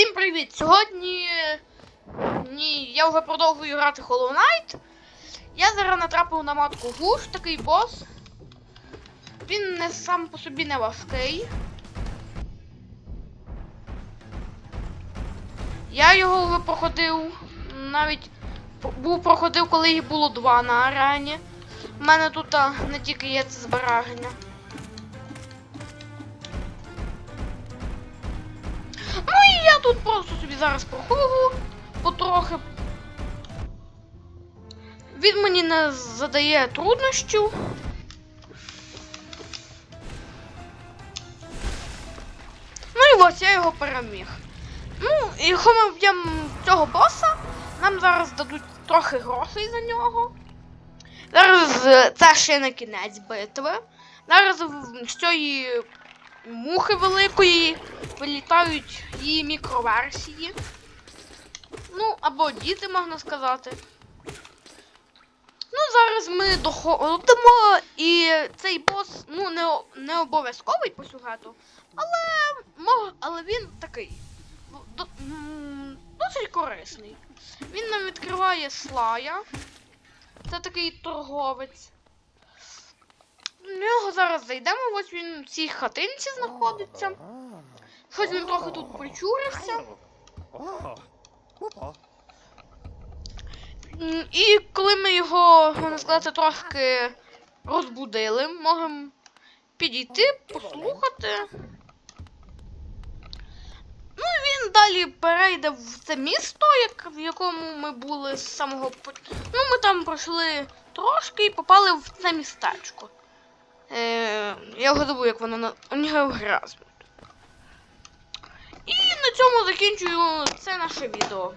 Всім привіт! Сьогодні ні, я вже продовжую грати Hollow Knight. Я зараз натрапив на матку Гуш, такий бос. Він не сам по собі не важкий. Я його вже проходив, навіть був проходив, коли їх було два на арені. У мене тут не тільки є це збереження. Тут просто собі зараз проходжу потрохи. Він мені не задає труднощів. Ну і ось я його переміг. Ну, і якщо ми вб'ємо цього боса, нам зараз дадуть трохи грошей за нього. Зараз е, це ще не кінець битви. Зараз з цієї мухи великої вилітають її мікроверсії. Ну, або діти, можна сказати. Ну, зараз ми доходимо, і цей бос, ну, не, не обов'язковий по сюжету, але, але він такий. до- досить корисний. Він нам відкриває слая. Це такий торговець. В нього зараз зайдемо, ось він в цій хатинці знаходиться. Щось він трохи тут причурився. І коли ми його, можна сказати, трошки розбудили, можемо підійти, послухати. Ну і він далі перейде в це місто, як, в якому ми були з самого Ну, ми там пройшли трошки і попали в це містечко. Е, я вже як вона на нього грязно. І на цьому закінчую це наше відео.